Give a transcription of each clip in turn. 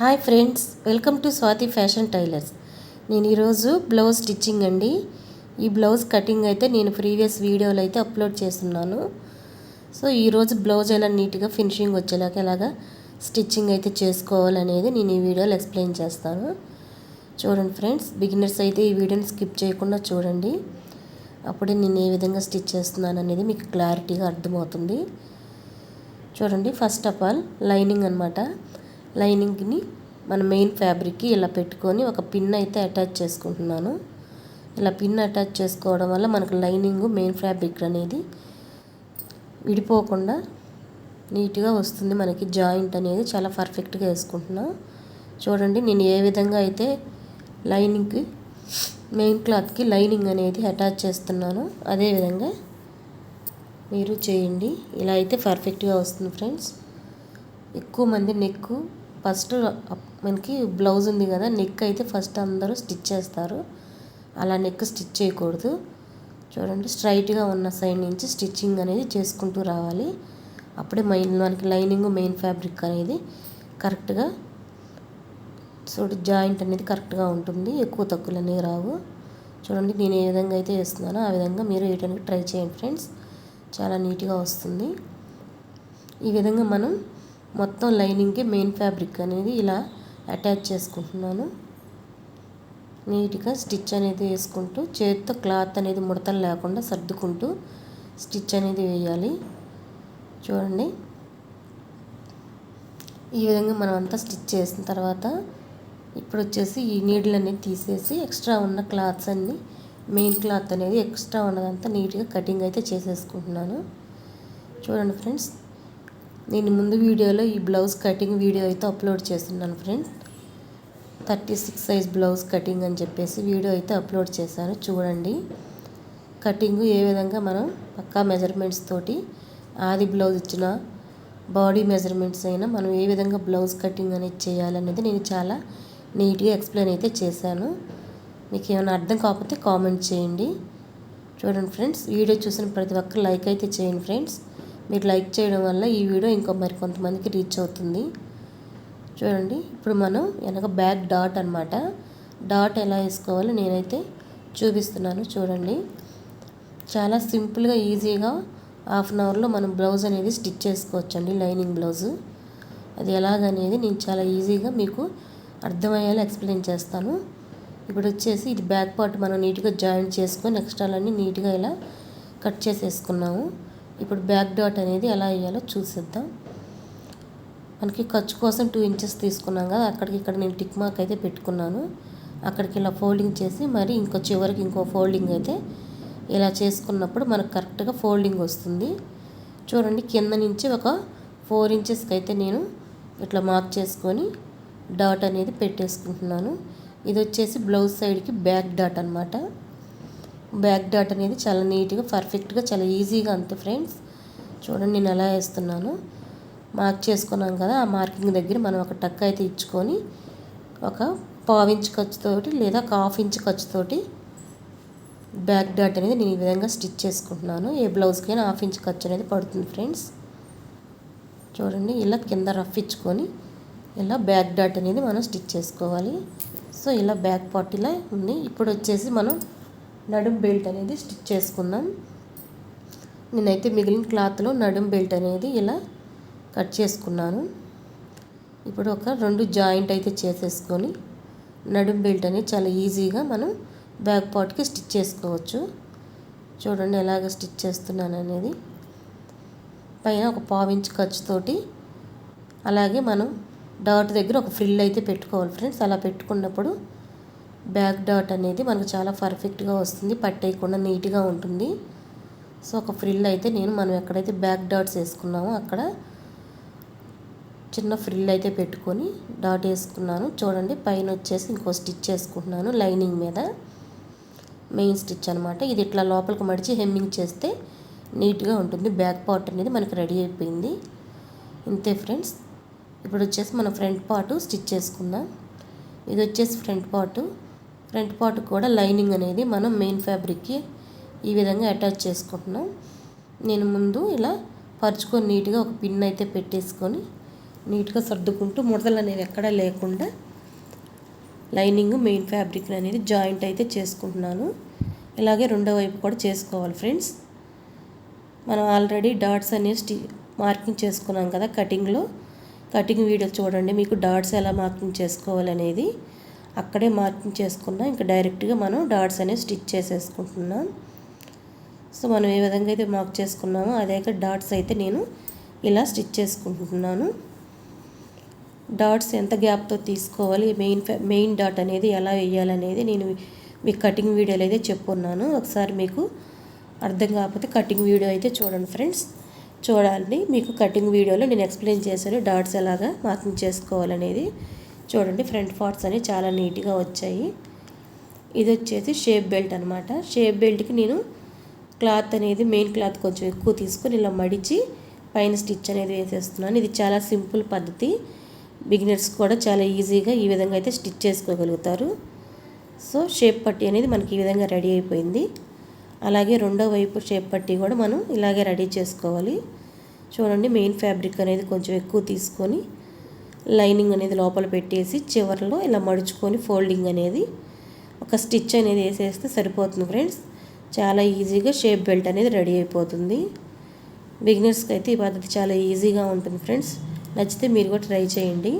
Hi friends welcome to Swathi fashion tailors. నేను ఈరోజు blouse stitching అండి. ఈ బ్లౌజ్ కటింగ్ అయితే నేను ప్రీవియస్ వీడియోలో అయితే అప్లోడ్ చేస్తున్నాను. సో ఈరోజు బ్లౌజ్ ఎలా నీట్గా ఫినిషింగ్ వచ్చేలాగా ఎలాగా స్టిచ్చింగ్ అయితే చేసుకోవాలనేది నేను ఈ వీడియోలో ఎక్స్ప్లెయిన్ చేస్తాను. చూడండి ఫ్రెండ్స్ బిగినర్స్ అయితే ఈ వీడియోని స్కిప్ చేయకుండా చూడండి. అప్పుడే నేను ఏ విధంగా స్టిచ్ చేస్తున్నాను అనేది మీకు క్లారిటీగా అర్థమవుతుంది. చూడండి ఫస్ట్ ఆఫ్ ఆల్ లైనింగ్ అనమాట లైనింగ్ని మన మెయిన్ ఫ్యాబ్రిక్కి ఇలా పెట్టుకొని ఒక పిన్ అయితే అటాచ్ చేసుకుంటున్నాను. ఇలా పిన్ అటాచ్ చేసుకోవడం వల్ల మనకు లైనింగ్ మెయిన్ ఫ్యాబ్రిక్ అనేది విడిపోకుండా నీట్గా వస్తుంది మనకి జాయింట్ అనేది. చాలా పర్ఫెక్ట్గా వేసుకుంటున్నా. చూడండి నేను ఏ విధంగా అయితే లైనింగ్కి మెయిన్ క్లాత్కి లైనింగ్ అనేది అటాచ్ చేస్తున్నాను అదేవిధంగా మీరు చేయండి. ఇలా అయితే పర్ఫెక్ట్గా వస్తుంది ఫ్రెండ్స్. ఎక్కువ మంది నెక్కు ఫస్ట్ మనకి బ్లౌజ్ ఉంది కదా నెక్ అయితే ఫస్ట్ అందరూ స్టిచ్ చేస్తారు. అలా నెక్ స్టిచ్ చేయకూడదు. చూడండి స్ట్రైట్గా ఉన్న సైడ్ నుంచి స్టిచ్చింగ్ అనేది చేసుకుంటూ రావాలి. అప్పుడే మెయిన్ మనకి లైనింగ్ మెయిన్ ఫ్యాబ్రిక్ అనేది కరెక్ట్గా చూడు జాయింట్ అనేది కరెక్ట్గా ఉంటుంది. ఎక్కువ తక్కువలు అనేవి రావు. చూడండి నేను ఏ విధంగా అయితే వేస్తున్నానో ఆ విధంగా మీరు వేయడానికి ట్రై చేయండి ఫ్రెండ్స్. చాలా నీట్గా వస్తుంది. ఈ విధంగా మనం మొత్తం లైనింగ్కి మెయిన్ ఫ్యాబ్రిక్ అనేది ఇలా అటాచ్ చేసుకుంటున్నాను. నీట్గా స్టిచ్ అనేది వేసుకుంటూ చేతితో క్లాత్ అనేది ముడతలు లేకుండా సర్దుకుంటూ స్టిచ్ అనేది వేయాలి. చూడండి. ఈ విధంగా మనం అంతా స్టిచ్ చేసిన తర్వాత ఇప్పుడు వచ్చేసి ఈ నీడిల్ అనేది తీసేసి ఎక్స్ట్రా ఉన్న క్లాత్స్ అన్నీ మెయిన్ క్లాత్ అనేది ఎక్స్ట్రా ఉన్నదంతా నీట్గా కటింగ్ అయితే చేసేసుకుంటున్నాను. చూడండి ఫ్రెండ్స్. నేను ముందు వీడియోలో ఈ బ్లౌజ్ కటింగ్ వీడియో అయితే అప్లోడ్ చేస్తున్నాను friends. Thirty six size blouse cutting అని చెప్పేసి వీడియో అయితే అప్లోడ్ చేశాను. చూడండి. కటింగ్ ఏ విధంగా మనం పక్కా మెజర్మెంట్స్ తోటి ఆది బ్లౌజ్ ఇచ్చిన బాడీ మెజర్మెంట్స్ అయినా మనం ఏ విధంగా బ్లౌజ్ కటింగ్ అనేది చేయాలనేది నేను చాలా నీట్గా ఎక్స్ప్లెయిన్ అయితే చేశాను. మీకు ఏమైనా అర్థం కాకపోతే కామెంట్ చేయండి. చూడండి ఫ్రెండ్స్. వీడియో చూసిన ప్రతి ఒక్కరు లైక్ అయితే చేయండి ఫ్రెండ్స్. మీరు లైక్ చేయడం వల్ల ఈ వీడియో ఇంకో మరి కొంతమందికి రీచ్ అవుతుంది. చూడండి ఇప్పుడు మనం వెనక బ్యాక్ డాట్ అనమాట డాట్ ఎలా వేసుకోవాలో నేనైతే చూపిస్తున్నాను చూడండి. చాలా సింపుల్గా ఈజీగా హాఫ్ అన్ అవర్లో మనం బ్లౌజ్ అనేది స్టిచ్ చేసుకోవచ్చండి లైనింగ్ బ్లౌజు. అది ఎలాగనేది నేను చాలా ఈజీగా మీకు అర్థమయ్యేలా ఎక్స్ప్లెయిన్ చేస్తాను. ఇప్పుడు వచ్చేసి ఇది బ్యాక్ పార్ట్ మనం నీట్గా జాయింట్ చేసుకొని ఎక్స్ట్రాలన్నీ నీట్గా ఇలా కట్ చేసేసుకున్నాము. ఇప్పుడు బ్యాక్ డాట్ అనేది ఎలా వేయాలో చూసిద్దాం. మనకి ఖర్చు కోసం టూ ఇంచెస్ తీసుకున్నాం కదా అక్కడికి ఇక్కడ నేను టిక్ మార్క్ అయితే పెట్టుకున్నాను. అక్కడికి ఇలా ఫోల్డింగ్ చేసి మరి ఇంకో చివరికి ఇంకో ఫోల్డింగ్ అయితే ఇలా చేసుకున్నప్పుడు మనకు కరెక్ట్గా ఫోల్డింగ్ వస్తుంది. చూడండి కింద నుంచి ఒక ఫోర్ ఇంచెస్కి అయితే నేను ఇట్లా మార్క్ చేసుకొని డాట్ అనేది పెట్టేసుకుంటున్నాను. ఇది వచ్చేసి బ్లౌజ్ సైడ్కి బ్యాక్ డాట్ అనమాట బ్యాక్ డాట్ అనేది చాలా నీట్గా పర్ఫెక్ట్గా చాలా ఈజీగా అంతే ఫ్రెండ్స్. చూడండి నేను ఎలా వేస్తున్నాను. మార్క్ చేసుకున్నాం కదా ఆ మార్కింగ్ దగ్గర మనం ఒక టక్ అయితే ఇచ్చుకొని ఒక పావు ఖర్చుతోటి లేదా ఒక హాఫ్ ఇంచ్ ఖర్చుతోటి బ్యాక్ డాట్ అనేది నేను ఈ విధంగా స్టిచ్ చేసుకుంటున్నాను. ఏ బ్లౌజ్కైనా హాఫ్ ఇంచ్ ఖర్చు అనేది పడుతుంది ఫ్రెండ్స్. చూడండి ఇలా కింద రఫ్ ఇచ్చుకొని ఇలా బ్యాక్ డాట్ అనేది మనం స్టిచ్ చేసుకోవాలి. సో ఇలా బ్యాక్ పార్ట్ ఇలా ఉంది. ఇప్పుడు వచ్చేసి మనం నడుం బెల్ట్ అనేది స్టిచ్ చేసుకుందాం. నేనైతే మిగిలిన క్లాత్లో నడుం బెల్ట్ అనేది ఇలా కట్ చేసుకున్నాను. ఇప్పుడు ఒక రెండు జాయింట్ అయితే చేసేసుకొని నడుం బెల్ట్ అనేది చాలా ఈజీగా మనం బ్యాక్ పార్ట్కి స్టిచ్ చేసుకోవచ్చు. చూడండి ఎలాగ స్టిచ్ చేస్తున్నాను అనేది. పైన ఒక పావించ్ ఖర్చుతోటి అలాగే మనం డాట్ దగ్గర ఒక ఫ్రిల్ అయితే పెట్టుకోవాలి ఫ్రెండ్స్. అలా పెట్టుకున్నప్పుడు బ్యాక్ డాట్ అనేది మనకు చాలా పర్ఫెక్ట్గా వస్తుంది. పట్టేయకుండా నీట్గా ఉంటుంది. సో ఒక ఫ్రిల్ అయితే నేను మనం ఎక్కడైతే బ్యాక్ డాట్స్ వేసుకున్నామో అక్కడ చిన్న ఫ్రిల్ అయితే పెట్టుకొని డాట్ వేసుకున్నాను. చూడండి పైన వచ్చేసి ఇంకో స్టిచ్ వేసుకుంటున్నాను లైనింగ్ మీద. మెయిన్ స్టిచ్ అనమాట ఇది ఇట్లా లోపలికి మడిచి హెమ్మింగ్ చేస్తే నీట్గా ఉంటుంది. బ్యాక్ పార్ట్ అనేది మనకి రెడీ అయిపోయింది. ఇంతే ఫ్రెండ్స్. ఇప్పుడు వచ్చేసి మన ఫ్రంట్ పార్ట్ స్టిచ్ చేసుకుందాం. ఇది వచ్చేసి ఫ్రంట్ పార్ట్. ఫ్రంట్ పార్ట్ కూడా లైనింగ్ అనేది మనం మెయిన్ ఫ్యాబ్రిక్కి ఈ విధంగా అటాచ్ చేసుకుంటున్నాం. నేను ముందు ఇలా పరుచుకొని నీట్గా ఒక పిన్ అయితే పెట్టేసుకొని నీట్గా సర్దుకుంటూ ముడతలు అనేవి ఎక్కడా లేకుండా లైనింగ్ మెయిన్ ఫ్యాబ్రిక్ అనేది జాయింట్ అయితే చేసుకుంటున్నాను. ఇలాగే రెండో వైపు కూడా చేసుకోవాలి ఫ్రెండ్స్ మనం ఆల్రెడీ డాట్స్ అనేవి స్టి మార్కింగ్ చేసుకున్నాం కదా కటింగ్లో కటింగ్ వీడియో చూడండి మీకు డాట్స్ ఎలా మార్కింగ్ చేసుకోవాలనేది. అక్కడే మార్కింగ్ చేసుకున్నాం. ఇంకా డైరెక్ట్గా మనం డాట్స్ అనేవి స్టిచ్ చేసేసుకుంటున్నాం. సో మనం ఏ విధంగా అయితే మార్క్ చేసుకున్నామో అదే డాట్స్ అయితే నేను ఇలా స్టిచ్ చేసుకుంటున్నాను. డాట్స్ ఎంత గ్యాప్తో తీసుకోవాలి మెయిన్ మెయిన్ డాట్ అనేది ఎలా వేయాలనేది నేను మీకు కటింగ్ వీడియోలో అయితే చెప్పున్నాను. ఒకసారి మీకు అర్థం కాకపోతే కటింగ్ వీడియో అయితే చూడండి ఫ్రెండ్స్. చూడాలి మీకు కటింగ్ వీడియోలో నేను ఎక్స్ప్లెయిన్ చేశాను డాట్స్ ఎలాగా మార్కింగ్ చేసుకోవాలనేది. చూడండి ఫ్రంట్ పార్ట్స్ అనేవి చాలా నీట్గా వచ్చాయి. ఇది వచ్చేసి షేప్ బెల్ట్ అనమాట షేప్ బెల్ట్కి నేను క్లాత్ అనేది మెయిన్ క్లాత్ కొంచెం ఎక్కువ తీసుకొని ఇలా మడిచి పైన స్టిచ్ అనేది వేసేస్తున్నాను. ఇది చాలా సింపుల్ పద్ధతి. బిగినర్స్ కూడా చాలా ఈజీగా ఈ విధంగా అయితే స్టిచ్ చేసుకోగలుగుతారు. సో షేప్ పట్టి అనేది మనకి ఈ విధంగా రెడీ అయిపోయింది. అలాగే రెండో వైపు షేప్ పట్టీ కూడా మనం ఇలాగే రెడీ చేసుకోవాలి. చూడండి మెయిన్ ఫ్యాబ్రిక్ అనేది కొంచెం ఎక్కువ తీసుకొని లైనింగ్ అనేది లోపల పెట్టేసి చివరిలో ఇలా మడుచుకొని ఫోల్డింగ్ అనేది ఒక స్టిచ్ అనేది వేసేస్తే సరిపోతుంది ఫ్రెండ్స్. చాలా ఈజీగా షేప్ బెల్ట్ అనేది రెడీ అయిపోతుంది. బిగినర్స్కి అయితే ఈ పద్ధతి చాలా ఈజీగా ఉంటుంది ఫ్రెండ్స్. నచ్చితే మీరు కూడా ట్రై చేయండి.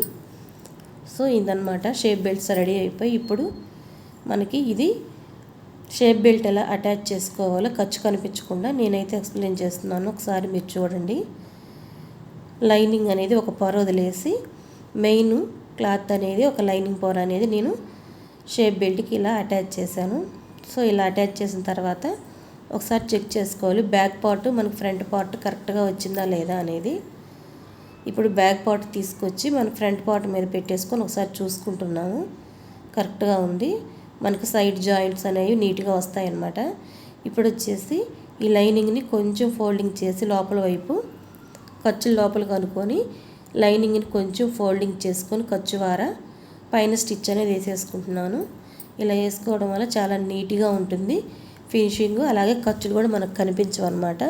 సో ఇదనమాట షేప్ బెల్ట్స్ రెడీ అయిపోయి ఇప్పుడు మనకి ఇది షేప్ బెల్ట్ ఎలా అటాచ్ చేసుకోవాలో ఖర్చు కనిపించకుండా నేనైతే ఎక్స్ప్లెయిన్ చేస్తున్నాను. ఒకసారి మీరు చూడండి. లైనింగ్ అనేది ఒక పొర వదిలేసి మెయిన్ క్లాత్ అనేది ఒక లైనింగ్ పొర అనేది నేను షేప్ బెల్ట్కి ఇలా అటాచ్ చేశాను. సో ఇలా అటాచ్ చేసిన తర్వాత ఒకసారి చెక్ చేసుకోవాలి. బ్యాక్ పార్ట్ మనకు ఫ్రంట్ పార్ట్ కరెక్ట్గా వచ్చిందా లేదా అనేది. ఇప్పుడు బ్యాక్ పార్ట్ తీసుకొచ్చి మన ఫ్రంట్ పార్ట్ మీద పెట్టేసుకొని ఒకసారి చూసుకుంటున్నాము. కరెక్ట్గా ఉంది. మనకు సైడ్ జాయింట్స్ అనేవి నీట్గా వస్తాయన్నమాట. ఇప్పుడు వచ్చేసి ఈ లైనింగ్ని కొంచెం ఫోల్డింగ్ చేసి లోపల వైపు ఖర్చులు లోపల కనుక్కొని లైనింగ్ని కొంచెం ఫోల్డింగ్ చేసుకొని ఖర్చువార పైన స్టిచ్ అనేది వేసేసుకుంటున్నాను. ఇలా వేసుకోవడం వల్ల చాలా నీట్గా ఉంటుంది. ఫినిషింగ్ అలాగే ఖర్చులు కూడా మనకు కనిపించవు అనమాట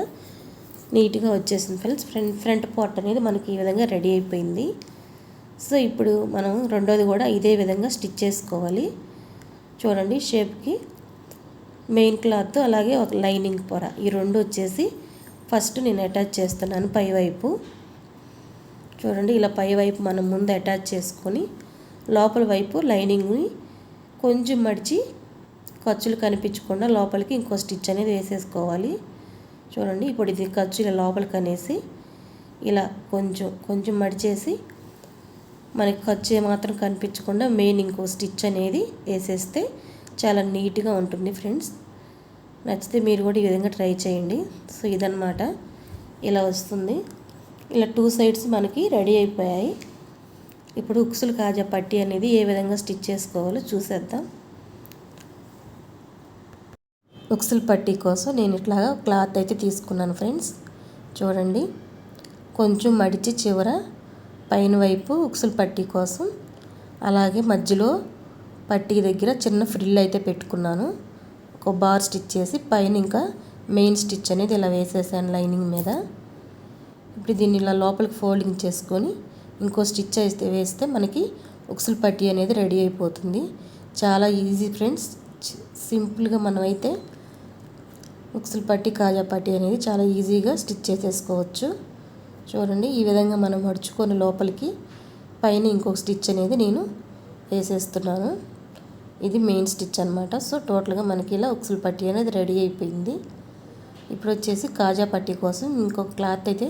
నీట్గా వచ్చేసింది ఫ్రెండ్స్. ఫ్రంట్ ఫ్రంట్ పార్ట్ అనేది మనకి ఈ విధంగా రెడీ అయిపోయింది. సో ఇప్పుడు మనం రెండోది కూడా ఇదే విధంగా స్టిచ్ చేసుకోవాలి. చూడండి షేప్కి మెయిన్ క్లాత్ అలాగే ఒక లైనింగ్ పొర. ఈ రెండు వచ్చేసి ఫస్ట్ నేను అటాచ్ చేస్తున్నాను పై వైపు. చూడండి ఇలా పై వైపు మనం ముందు అటాచ్ చేసుకొని లోపల వైపు లైనింగ్ని కొంచెం మడిచి ఖర్చులు కనిపించకుండా లోపలికి ఇంకో స్టిచ్ అనేది వేసేసుకోవాలి. చూడండి ఇప్పుడు ఇది ఖర్చు ఇలా లోపలికి అనేసి ఇలా కొంచెం కొంచెం మడిచేసి మనకి ఖర్చు ఏమాత్రం కనిపించకుండా మెయిన్ ఇంకో స్టిచ్ అనేది వేసేస్తే చాలా నీట్గా ఉంటుంది ఫ్రెండ్స్ నచ్చితే మీరు కూడా ఈ విధంగా ట్రై చేయండి. సో ఇదనమాట ఇలా వస్తుంది. ఇలా టూ సైడ్స్ మనకి రెడీ అయిపోయాయి. ఇప్పుడు ఉక్సులు కాజా పట్టి అనేది ఏ విధంగా స్టిచ్ చేసుకోవాలో చూసేద్దాం. ఉక్సులు పట్టీ కోసం నేను ఇట్లాగా క్లాత్ అయితే తీసుకున్నాను ఫ్రెండ్స్ చూడండి. కొంచెం మడిచి చివర పైన వైపు ఉక్సులు పట్టీ కోసం అలాగే మధ్యలో పట్టీ దగ్గర చిన్న ఫ్రిల్ అయితే పెట్టుకున్నాను. ఒక బార్ స్టిచ్ చేసి పైన ఇంకా మెయిన్ స్టిచ్ అనేది ఇలా వేసేసాను లైనింగ్ మీద. ఇప్పుడు దీన్ని ఇలా లోపలికి ఫోల్డింగ్ చేసుకొని ఇంకో స్టిచ్ అయితే వేస్తే మనకి ఉక్సులు పట్టీ అనేది రెడీ అయిపోతుంది. చాలా ఈజీ ఫ్రెండ్స్. సింపుల్గా మనమైతే ఉక్సులు పట్టి కాజా పట్టి అనేది చాలా ఈజీగా స్టిచ్ చేసేసుకోవచ్చు. చూడండి ఈ విధంగా మనం మడుచుకొని లోపలికి పైన ఇంకొక స్టిచ్ అనేది నేను వేసేస్తున్నాను. ఇది మెయిన్ స్టిచ్ అనమాట సో టోటల్గా మనకి ఇలా ఉక్సులు పట్టి అనేది రెడీ అయిపోయింది. ఇప్పుడు వచ్చేసి కాజా పట్టి కోసం ఇంకొక క్లాత్ అయితే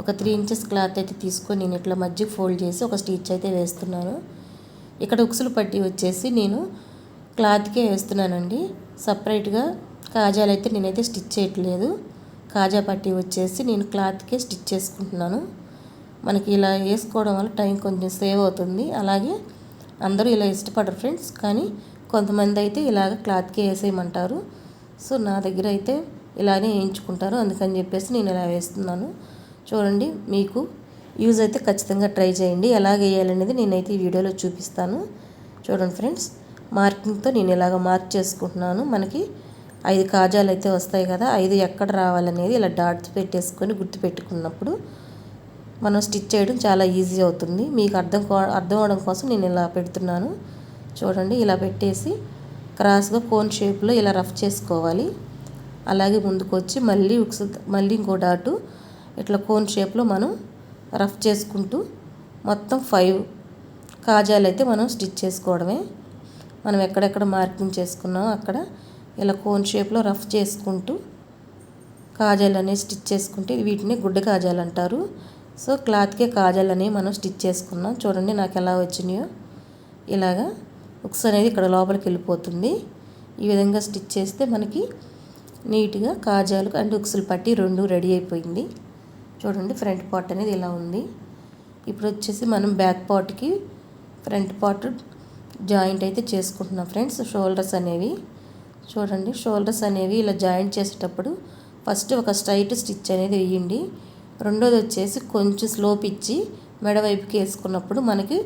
ఒక త్రీ ఇంచెస్ క్లాత్ అయితే తీసుకొని నేను ఇట్లా మధ్య ఫోల్డ్ చేసి ఒక స్టిచ్ అయితే వేస్తున్నాను. ఇక్కడ ఉక్సులు పట్టి వచ్చేసి నేను క్లాత్కే వేస్తున్నానండి. సపరేట్గా కాజాలు అయితే నేనైతే స్టిచ్ చేయట్లేదు. కాజా పట్టి వచ్చేసి నేను క్లాత్కే స్టిచ్ చేసుకుంటున్నాను. మనకి ఇలా వేసుకోవడం వల్ల టైం కొంచెం సేవ్ అవుతుంది. అలాగే అందరూ ఇలా ఇష్టపడరు ఫ్రెండ్స్ కానీ కొంతమంది అయితే ఇలాగ క్లాత్కే వేసేయమంటారు. సో నా దగ్గర అయితే ఇలానే వేయించుకుంటారు. అందుకని చెప్పేసి నేను ఇలా వేస్తున్నాను. చూడండి మీకు యూజ్ అయితే ఖచ్చితంగా ట్రై చేయండి. ఎలా వేయాలనేది నేనైతే ఈ వీడియోలో చూపిస్తాను. చూడండి ఫ్రెండ్స్ మార్కింగ్తో నేను ఇలాగ మార్క్ చేసుకుంటున్నాను. మనకి ఐదు కాజాలు అయితే వస్తాయి కదా ఐదు ఎక్కడ రావాలనేది ఇలా డాట్స్ పెట్టేసుకొని గుర్తుపెట్టుకున్నప్పుడు మనం స్టిచ్ చేయడం చాలా ఈజీ అవుతుంది. మీకు అర్థం అర్థం అవడం కోసం నేను ఇలా పెడుతున్నాను. చూడండి ఇలా పెట్టేసి క్రాస్గా కోన్ షేప్లో ఇలా రఫ్ చేసుకోవాలి. అలాగే ముందుకు వచ్చి మళ్ళీ మళ్ళీ ఇంకో డాటు ఇట్లా కోన్ షేప్లో మనం రఫ్ చేసుకుంటూ మొత్తం ఫైవ్ కాజాలు అయితే మనం స్టిచ్ చేసుకోవడమే. మనం ఎక్కడెక్కడ మార్కింగ్ చేసుకున్నామో అక్కడ ఇలా కోన్ షేప్లో రఫ్ చేసుకుంటూ కాజాలు అనేవి స్టిచ్ చేసుకుంటే వీటిని గుడ్డ కాజాలు అంటారు. సో క్లాత్కే కాజాలు అనేవి మనం స్టిచ్ చేసుకున్నాం. చూడండి నాకు ఎలా వచ్చినాయో. ఇలాగా ఉక్స్ అనేది ఇక్కడ లోపలికి వెళ్ళిపోతుంది. ఈ విధంగా స్టిచ్ చేస్తే మనకి నీట్గా కాజాలు అండ్ ఉక్సులు పట్టి రెండు రెడీ అయిపోయింది. చూడండి ఫ్రంట్ పార్ట్ అనేది ఇలా ఉంది. ఇప్పుడు వచ్చేసి మనం బ్యాక్ పార్ట్కి ఫ్రంట్ పార్ట్ జాయింట్ అయితే చేసుకుంటున్నాం ఫ్రెండ్స్ షోల్డర్స్ అనేవి. చూడండి షోల్డర్స్ అనేవి ఇలా జాయింట్ చేసేటప్పుడు ఫస్ట్ ఒక స్ట్రైట్ స్టిచ్ అనేది వేయండి. రెండోది వచ్చేసి కొంచెం స్లోప్ ఇచ్చి మెడ వైపుకి వేసుకున్నప్పుడు మనకి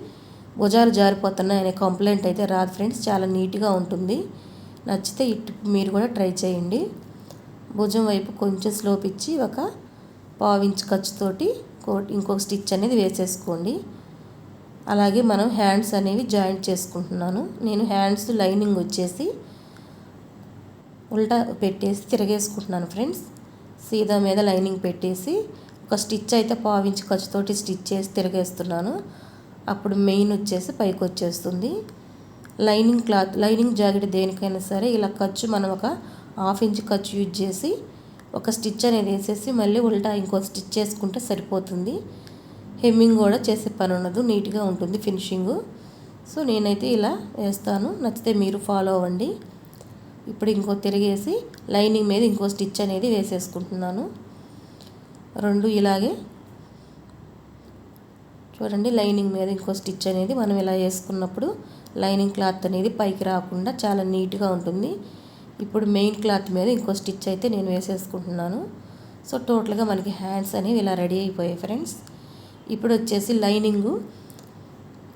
భుజాలు జారిపోతున్నాయి అనే కంప్లైంట్ అయితే రాదు ఫ్రెండ్స్ చాలా నీట్గా ఉంటుంది. నచ్చితే ఇటు మీరు కూడా ట్రై చేయండి. భుజం వైపు కొంచెం స్లోప్ ఇచ్చి ఒక పావించ్ ఖర్చుతోటి ఇంకొక స్టిచ్ అనేది వేసేసుకోండి. అలాగే మనం హ్యాండ్స్ అనేవి జాయింట్ చేసుకుంటున్నాను. నేను హ్యాండ్స్ లైనింగ్ వచ్చేసి ఉల్టా పెట్టేసి తిరగేసుకుంటున్నాను ఫ్రెండ్స్. సీదా మీద లైనింగ్ పెట్టేసి ఒక స్టిచ్ అయితే పావించి ఖర్చుతోటి స్టిచ్ చేసి తిరగేస్తున్నాను. అప్పుడు మెయిన్ వచ్చేసి పైకి వచ్చేస్తుంది. లైనింగ్ క్లాత్ లైనింగ్ జాకెట్ దేనికైనా సరే ఇలా ఖర్చు మనం ఒక హాఫ్ ఇంచ్ ఖర్చు యూజ్ చేసి ఒక స్టిచ్ అనేది వేసేసి మళ్ళీ ఉల్టా ఇంకో స్టిచ్ చేసుకుంటే సరిపోతుంది. హెమ్మింగ్ కూడా చేసే పని ఉండదు నీట్గా ఉంటుంది ఫినిషింగ్. సో నేనైతే ఇలా వేస్తాను. నచ్చితే మీరు ఫాలో అవ్వండి. ఇప్పుడు ఇంకో తిరిగేసి లైనింగ్ మీద ఇంకో స్టిచ్ అనేది వేసేసుకుంటున్నాను. రెండు ఇలాగే. చూడండి లైనింగ్ మీద ఇంకో స్టిచ్ అనేది మనం ఇలా వేసుకున్నప్పుడు లైనింగ్ క్లాత్ అనేది పైకి రాకుండా చాలా నీట్గా ఉంటుంది. ఇప్పుడు మెయిన్ క్లాత్ మీద ఇంకో స్టిచ్ అయితే నేను వేసేసుకుంటున్నాను. సో టోటల్గా మనకి హ్యాండ్స్ అనేవి ఇలా రెడీ అయిపోయాయి ఫ్రెండ్స్. ఇప్పుడు వచ్చేసి లైనింగు.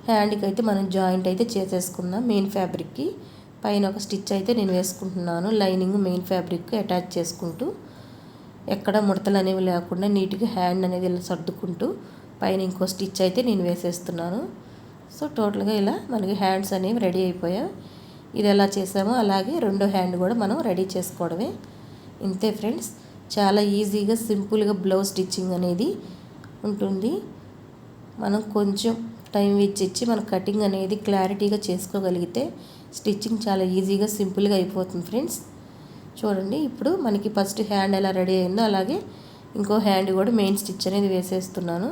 హ్యాండ్కి అయితే మనం జాయింట్ అయితే చేసేసుకుందాం మెయిన్ ఫ్యాబ్రిక్కి. పైన ఒక స్టిచ్ అయితే నేను వేసుకుంటున్నాను. లైనింగ్ మెయిన్ ఫ్యాబ్రిక్ అటాచ్ చేసుకుంటూ ఎక్కడ ముడతలు అనేవి లేకుండా నీట్గా హ్యాండ్ అనేది ఇలా సర్దుకుంటూ పైన ఇంకో స్టిచ్ అయితే నేను వేసేస్తున్నాను. సో టోటల్గా ఇలా మనకి హ్యాండ్స్ అనేవి రెడీ అయిపోయాయి. ఇది ఎలా చేసామో అలాగే రెండో హ్యాండ్ కూడా మనం రెడీ చేసుకోవడమే. ఇంతే ఫ్రెండ్స్ చాలా ఈజీగా సింపుల్గా బ్లౌజ్ స్టిచ్చింగ్ అనేది ఉంటుంది. మనం కొంచెం టైం ఇచ్చి మన కటింగ్ అనేది క్లారిటీగా చేసుకోగలిగితే స్టిచ్చింగ్ చాలా ఈజీగా సింపుల్గా అయిపోతుంది ఫ్రెండ్స్. చూడండి ఇప్పుడు మనకి ఫస్ట్ హ్యాండ్ ఎలా రెడీ అయిందో అలాగే ఇంకో హ్యాండ్ కూడా మెయిన్ స్టిచ్ అనేది వేసేస్తున్నాను.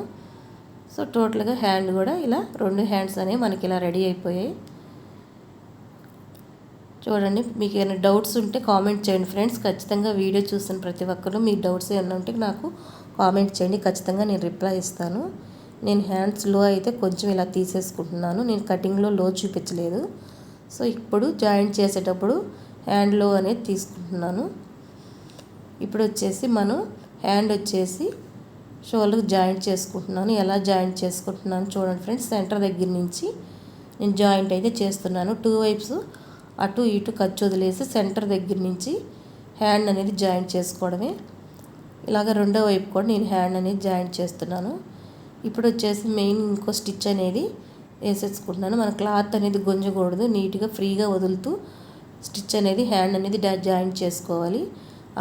సో టోటల్గా హ్యాండ్ కూడా ఇలా రెండు హ్యాండ్స్ అనేవి మనకి ఇలా రెడీ అయిపోయాయి. చూడండి మీకు ఏమైనా డౌట్స్ ఉంటే కామెంట్ చేయండి ఫ్రెండ్స్. ఖచ్చితంగా వీడియో చూసిన ప్రతి ఒక్కరు మీ డౌట్స్ ఏమైనా ఉంటే నాకు కామెంట్ చేయండి. ఖచ్చితంగా నేను రిప్లై ఇస్తాను. నేను హ్యాండ్స్లో అయితే కొంచెం ఇలా తీసేసుకుంటున్నాను. నేను కటింగ్లో లో చూపించలేదు. సో ఇప్పుడు జాయింట్ చేసేటప్పుడు హ్యాండ్లో అనేది తీసుకుంటున్నాను. ఇప్పుడు వచ్చేసి మనం హ్యాండ్ వచ్చేసి షోల్డర్ జాయింట్ చేసుకుంటున్నాను. ఎలా జాయింట్ చేసుకుంటున్నాను చూడండి ఫ్రెండ్స్. సెంటర్ దగ్గర నుంచి నేను జాయింట్ అయితే చేస్తున్నాను. టూ వైప్స్ అటు ఇటు ఖర్చు వదిలేసి సెంటర్ దగ్గర నుంచి హ్యాండ్ అనేది జాయింట్ చేసుకోవడమే. ఇలాగ రెండో వైపు కూడా నేను హ్యాండ్ అనేది జాయింట్ చేస్తున్నాను. ఇప్పుడు వచ్చేసి మెయిన్ ఇంకో స్టిచ్ అనేది వేసేసుకుంటున్నాను. మన క్లాత్ అనేది గుంజకూడదు నీట్గా ఫ్రీగా వదులుతూ స్టిచ్ అనేది హ్యాండ్ అనేది జాయింట్ చేసుకోవాలి.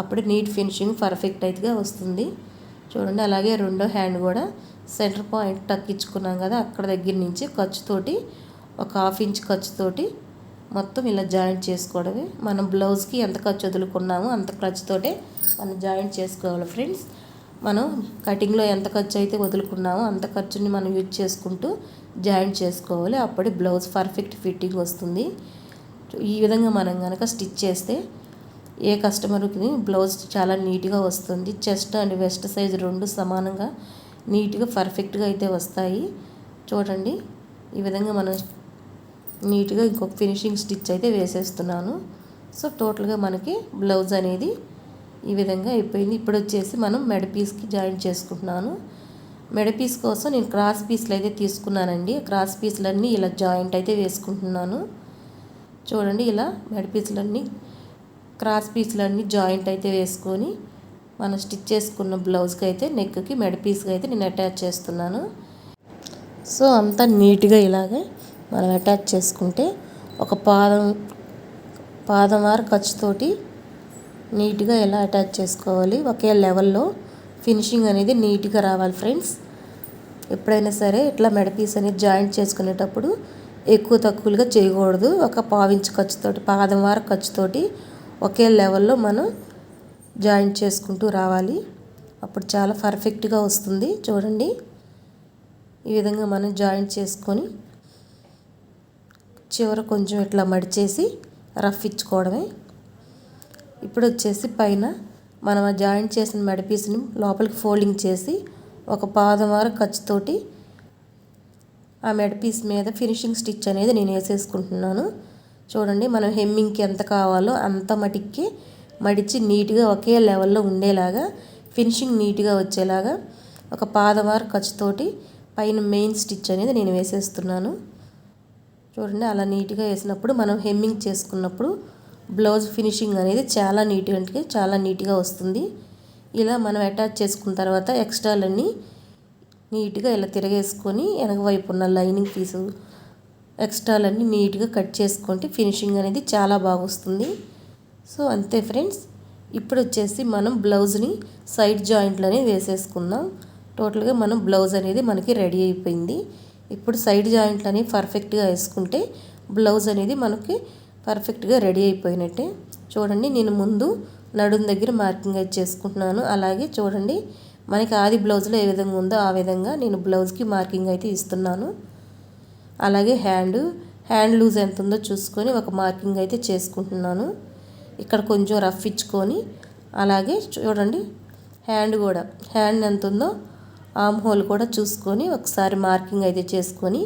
అప్పుడు నీట్ ఫినిషింగ్ పర్ఫెక్ట్ అయితే వస్తుంది. చూడండి అలాగే రెండో హ్యాండ్ కూడా సెంటర్ పాయింట్ టక్కించుకున్నాం కదా అక్కడ దగ్గర నుంచి ఖర్చుతోటి ఒక హాఫ్ ఇంచ్ ఖర్చుతోటి మొత్తం ఇలా జాయింట్ చేసుకోవడమే. మనం బ్లౌజ్కి ఎంత ఖర్చు వదులుకున్నామో అంత ఖర్చుతోటే మనం జాయింట్ చేసుకోవాలి ఫ్రెండ్స్. మనం కటింగ్లో ఎంత ఖర్చు అయితే వదులుకున్నామో అంత ఖర్చుని మనం యూజ్ చేసుకుంటూ జాయింట్ చేసుకోవాలి. అప్పుడే బ్లౌజ్ పర్ఫెక్ట్ ఫిట్టింగ్ వస్తుంది. ఈ విధంగా మనం కనుక స్టిచ్ చేస్తే ఏ కస్టమర్కి బ్లౌజ్ చాలా నీట్గా వస్తుంది. చెస్ట్ అండ్ వెస్ట్ సైజ్ రెండు సమానంగా నీట్గా పర్ఫెక్ట్గా అయితే వస్తాయి. చూడండి. ఈ విధంగా మనం నీట్గా ఇంకొక ఫినిషింగ్ స్టిచ్ అయితే వేసేస్తున్నాను. సో టోటల్గా మనకి బ్లౌజ్ అనేది ఈ విధంగా అయిపోయింది. ఇప్పుడు వచ్చేసి మనం మెడ పీస్కి జాయిన్ చేసుకుంటున్నాను. మెడ పీస్ కోసం నేను క్రాస్ పీస్లు అయితే తీసుకున్నానండి. క్రాస్ పీస్లన్నీ ఇలా జాయింట్ అయితే వేసుకుంటున్నాను. చూడండి ఇలా మెడ పీసులన్నీ క్రాస్ పీసులన్నీ జాయింట్ అయితే వేసుకొని మనం స్టిచ్ చేసుకున్న బ్లౌజ్కి అయితే నెక్కి మెడ పీస్కి అయితే నేను అటాచ్ చేస్తున్నాను. సో అంతా నీట్గా ఇలాగే మనం అటాచ్ చేసుకుంటే ఒక పాదం పాదం వారు ఖర్చుతోటి నీట్గా ఎలా అటాచ్ చేసుకోవాలి ఒకే లెవెల్లో ఫినిషింగ్ అనేది నీట్గా రావాలి ఫ్రెండ్స్ ఎప్పుడైనా సరే ఇట్లా మెడపీస్ అనేది జాయింట్ చేసుకునేటప్పుడు ఎక్కువ తక్కువలుగా చేయకూడదు. ఒక పావించు ఖర్చుతోటి పాదం వార ఖర్చుతోటి ఒకే లెవెల్లో మనం జాయింట్ చేసుకుంటూ రావాలి. అప్పుడు చాలా పర్ఫెక్ట్గా వస్తుంది. చూడండి. ఈ విధంగా మనం జాయింట్ చేసుకొని చివర కొంచెం ఇట్లా మడిచేసి రఫ్ ఇచ్చుకోవడమే. ఇప్పుడు వచ్చేసి పైన మనం ఆ జాయింట్ చేసిన మెడపీస్ని లోపలికి ఫోల్డింగ్ చేసి ఒక పాదం వార ఖర్చుతోటి ఆ మెడపీస్ మీద ఫినిషింగ్ స్టిచ్ అనేది నేను వేసేసుకుంటున్నాను. చూడండి మనం హెమ్మింగ్కి ఎంత కావాలో అంత మటిక్కి మడిచి నీట్గా ఒకే లెవెల్లో ఉండేలాగా ఫినిషింగ్ నీట్గా వచ్చేలాగా ఒక పాదవార ఖర్చుతోటి పైన మెయిన్ స్టిచ్ అనేది నేను వేసేస్తున్నాను. చూడండి అలా నీట్గా వేసినప్పుడు మనం హెమ్మింగ్ చేసుకున్నప్పుడు బ్లౌజ్ ఫినిషింగ్ అనేది చాలా నీట్గా అంటే చాలా నీట్గా వస్తుంది. ఇలా మనం అటాచ్ చేసుకున్న తర్వాత ఎక్స్ట్రాలన్నీ నీట్గా ఇలా తిరగేసుకొని వెనక వైపు ఉన్న లైనింగ్ పీసు ఎక్స్ట్రాలన్నీ నీట్గా కట్ చేసుకుంటే ఫినిషింగ్ అనేది చాలా బాగుస్తుంది సో అంతే ఫ్రెండ్స్. ఇప్పుడు వచ్చేసి మనం బ్లౌజ్ని సైడ్ జాయింట్లు అనేది వేసేసుకుందాం. టోటల్గా మనం బ్లౌజ్ అనేది మనకి రెడీ అయిపోయింది. ఇప్పుడు సైడ్ జాయింట్లు అనేవి పర్ఫెక్ట్గా వేసుకుంటే బ్లౌజ్ అనేది మనకి పర్ఫెక్ట్గా రెడీ అయిపోయినట్టే. చూడండి నేను ముందు నడుం దగ్గర మార్కింగ్ అయితే చేసుకుంటున్నాను. అలాగే చూడండి మనకి ఆది బ్లౌజ్లో ఏ విధంగా ఉందో ఆ విధంగా నేను బ్లౌజ్కి మార్కింగ్ అయితే ఇస్తున్నాను. అలాగే హ్యాండ్ హ్యాండ్ లూజ్ ఎంత ఉందో చూసుకొని ఒక మార్కింగ్ అయితే చేసుకుంటున్నాను. ఇక్కడ కొంచెం రఫ్ ఇచ్చుకొని అలాగే చూడండి హ్యాండ్ కూడా. హ్యాండ్ ఎంత ఉందో ఆమ్ హోల్ కూడా చూసుకొని ఒకసారి మార్కింగ్ అయితే చేసుకొని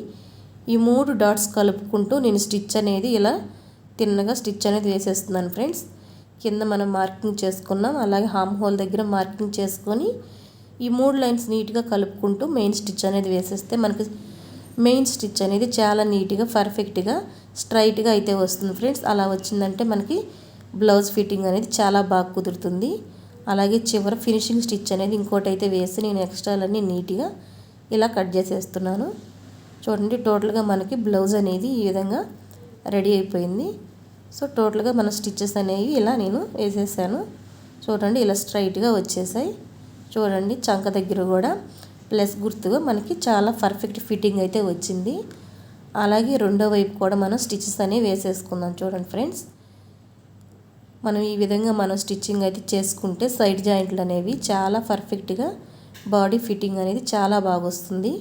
ఈ మూడు డాట్స్ కలుపుకుంటూ నేను స్టిచ్ అనేది ఇలా తిన్నగా స్టిచ్ అనేది వేసేస్తున్నాను ఫ్రెండ్స్. కింద మనం మార్కింగ్ చేసుకున్నాం. అలాగే హామ్ హోల్ దగ్గర మార్కింగ్ చేసుకొని ఈ మూడు లైన్స్ నీట్గా కలుపుకుంటూ మెయిన్ స్టిచ్ అనేది వేసేస్తే మనకి మెయిన్ స్టిచ్ అనేది చాలా నీట్గా పర్ఫెక్ట్గా స్ట్రైట్గా అయితే వస్తుంది ఫ్రెండ్స్. అలా వచ్చిందంటే మనకి బ్లౌజ్ ఫిట్టింగ్ అనేది చాలా బాగా కుదురుతుంది. అలాగే చివర ఫినిషింగ్ స్టిచ్ అనేది ఇంకోటి అయితే వేసి నేను ఎక్స్ట్రాలన్నీ నీట్గా ఇలా కట్ చేసేస్తున్నాను. చూడండి టోటల్గా మనకి బ్లౌజ్ అనేది ఈ విధంగా రెడీ అయిపోయింది. సో టోటల్గా మన స్టిచ్చెస్ అనేవి ఇలా నేను వేసేసాను. చూడండి ఇలా స్ట్రైట్గా వచ్చేసాయి. చూడండి చంక దగ్గర కూడా ప్లస్ గుర్తుగా మనకి చాలా పర్ఫెక్ట్ ఫిట్టింగ్ అయితే వచ్చింది. అలాగే రెండో వైపు కూడా మనం స్టిచెస్ అనేవి వేసేసుకుందాం చూడండి ఫ్రెండ్స్. మనం ఈ విధంగా మనం స్టిచ్చింగ్ అయితే చేసుకుంటే సైడ్ జాయింట్లు అనేవి చాలా పర్ఫెక్ట్గా బాడీ ఫిట్టింగ్ అనేది చాలా బాగా వస్తుంది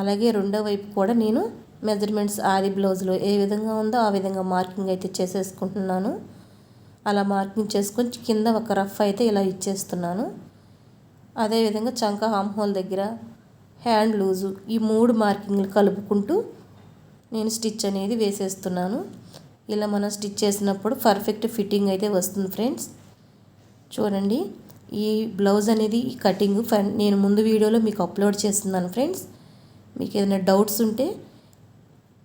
అలాగే రెండో వైపు కూడా నేను మెజర్మెంట్స్ ఆది బ్లౌజ్లో ఏ విధంగా ఉందో ఆ విధంగా మార్కింగ్ అయితే చేసేసుకుంటున్నాను. అలా మార్కింగ్ చేసుకొని కింద ఒక రఫ్ అయితే ఇలా ఇచ్చేస్తున్నాను. అదేవిధంగా చంక హామ్ హోల్ దగ్గర హ్యాండ్ లూజు ఈ మూడు మార్కింగ్లు కలుపుకుంటూ నేను స్టిచ్ అనేది వేసేస్తున్నాను. ఇలా మనం స్టిచ్ చేసినప్పుడు పర్ఫెక్ట్ ఫిట్టింగ్ అయితే వస్తుంది ఫ్రెండ్స్. చూడండి ఈ బ్లౌజ్ అనేది ఈ కటింగ్ నేను ముందు వీడియోలో మీకు అప్లోడ్ చేస్తున్నాను ఫ్రెండ్స్. మీకు ఏదైనా డౌట్స్ ఉంటే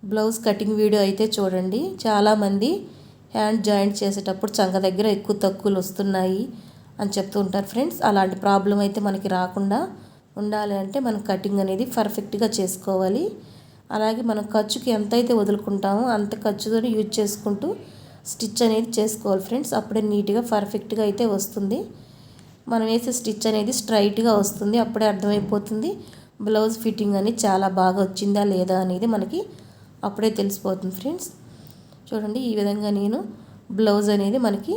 బ్లౌజ్ కటింగ్ వీడియో అయితే చూడండి. చాలామంది హ్యాండ్ జాయింట్ చేసేటప్పుడు చంక దగ్గర ఎక్కువ తక్కువలు వస్తున్నాయి అని చెప్తూ ఉంటారు ఫ్రెండ్స్. అలాంటి ప్రాబ్లం అయితే మనకి రాకుండా ఉండాలి అంటే మనం కటింగ్ అనేది పర్ఫెక్ట్గా చేసుకోవాలి. అలాగే మనం ఖర్చుకి ఎంతైతే వదులుకుంటామో అంత ఖర్చుతో యూజ్ చేసుకుంటూ స్టిచ్ అనేది చేసుకోవాలి ఫ్రెండ్స్. అప్పుడే నీట్గా పర్ఫెక్ట్గా అయితే వస్తుంది. మనం వేసే స్టిచ్ అనేది స్ట్రైట్గా వస్తుంది. అప్పుడే అర్థమైపోతుంది బ్లౌజ్ ఫిట్టింగ్ అనేది చాలా బాగా వచ్చిందా లేదా అనేది మనకి అప్పుడే తెలిసిపోతుంది ఫ్రెండ్స్. చూడండి ఈ విధంగా నేను బ్లౌజ్ అనేది మనకి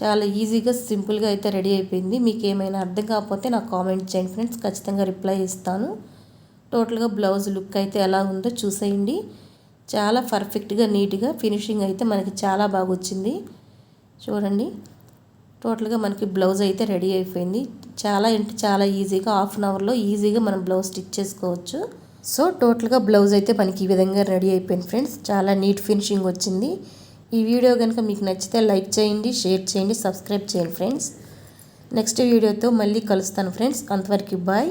చాలా ఈజీగా సింపుల్గా అయితే రెడీ అయిపోయింది. మీకు ఏమైనా అర్థం కాకపోతే నాకు కామెంట్ చేయండి ఫ్రెండ్స్. ఖచ్చితంగా రిప్లై ఇస్తాను. టోటల్గా బ్లౌజ్ లుక్ అయితే ఎలా ఉందో చూసేయండి. చాలా పర్ఫెక్ట్గా నీట్గా ఫినిషింగ్ అయితే మనకి చాలా బాగా వచ్చింది చూడండి. టోటల్గా మనకి బ్లౌజ్ అయితే రెడీ అయిపోయింది. చాలా అంటే చాలా ఈజీగా హాఫ్ అన్ అవర్లో ఈజీగా మనం బ్లౌజ్ స్టిచ్ చేసుకోవచ్చు. సో టోటల్గా బ్లౌజ్ అయితే మనకి ఈ విధంగా రెడీ అయిపోయింది ఫ్రెండ్స్. చాలా నీట్ ఫినిషింగ్ వచ్చింది. ఈ వీడియో కనుక మీకు నచ్చితే లైక్ చేయండి షేర్ చేయండి సబ్స్క్రైబ్ చేయండి ఫ్రెండ్స్. నెక్స్ట్ వీడియోతో మళ్ళీ కలుస్తాను ఫ్రెండ్స్. అంతవరకు bye.